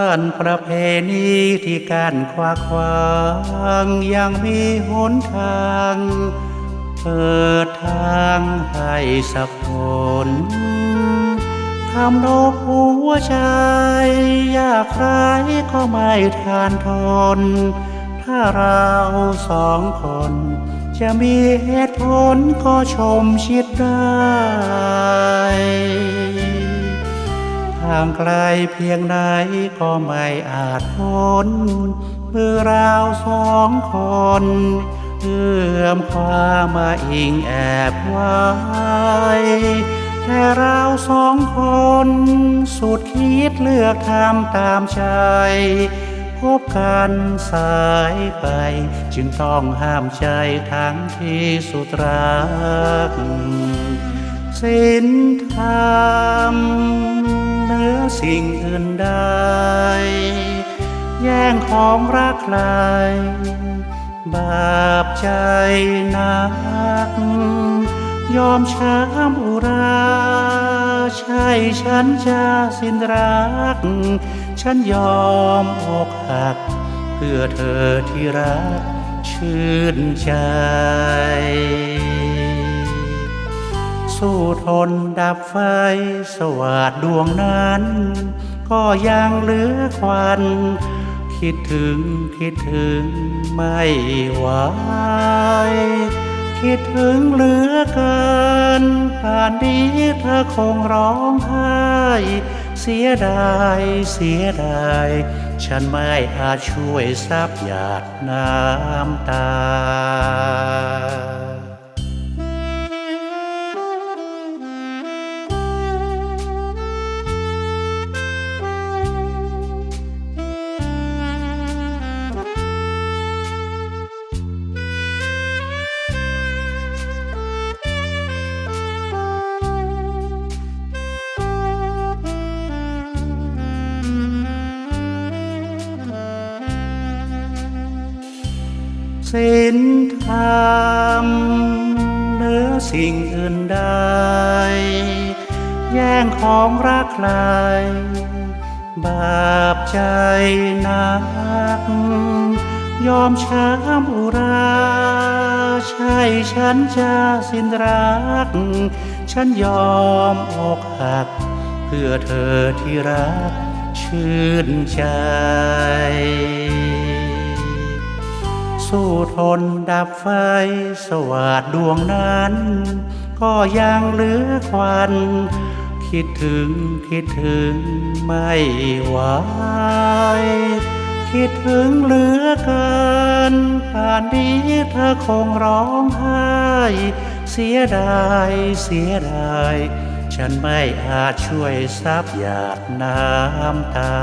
านประเพณีที่การขวากขวางยังมีหนทาง เปิดทางให้สักคนทำโลกหัวใจอยากใครก็ไม่ทานทน ถ้าเราสองคน จะมีเหตุผลก็ชมชิดได้างไกลเพียงไหนก็ไม่อาจพ้นมือเราสองคนเอื้อมความมาอิงแอบไว้แต่เราสองคน สุดคิดเลือกทำตามใจพบกันสายไป จึงต้องห้ามใจทั้งที่สุดรักสิ้นธรรม สิ่งอื่นใด แย่งของรักใคร บาปใจนัก ยอมช้ำอุรา ใช่ฉันจะสิ้นรัก ฉันยอมอกหัก เพื่อเธอที่รักชื่นใจ สู้ทนดับไฟสวัสดดวงนั้น ก็ยังเหลือควัน คิดถึงคิดถึงไม่ไหวคิดถึงเหลือเกินป่านนี้เธอคงร้องไห้เสียดายเสียดาย ฉันไม่อาจช่วยซับหยาดน้ำตา สินธรรมเหนือสิ่งอื่นใด แย่งของรักใคร บาปใจนัก ยอมช้ำอุรา ใช่ฉันจะสิ้นรัก ฉันยอมอกหัก เพื่อเธอที่รักชื่นใจ สู้ทนดับไฟสวัสดดวงนั้น ก็ยังเหลือควัน คิดถึงคิดถึงไม่ไหวคิดถึงเหลือเกินป่านนี้เธอคงร้องไห้เสียดายเสียดายฉันไม่อาจช่วยซับหยาดน้ำตา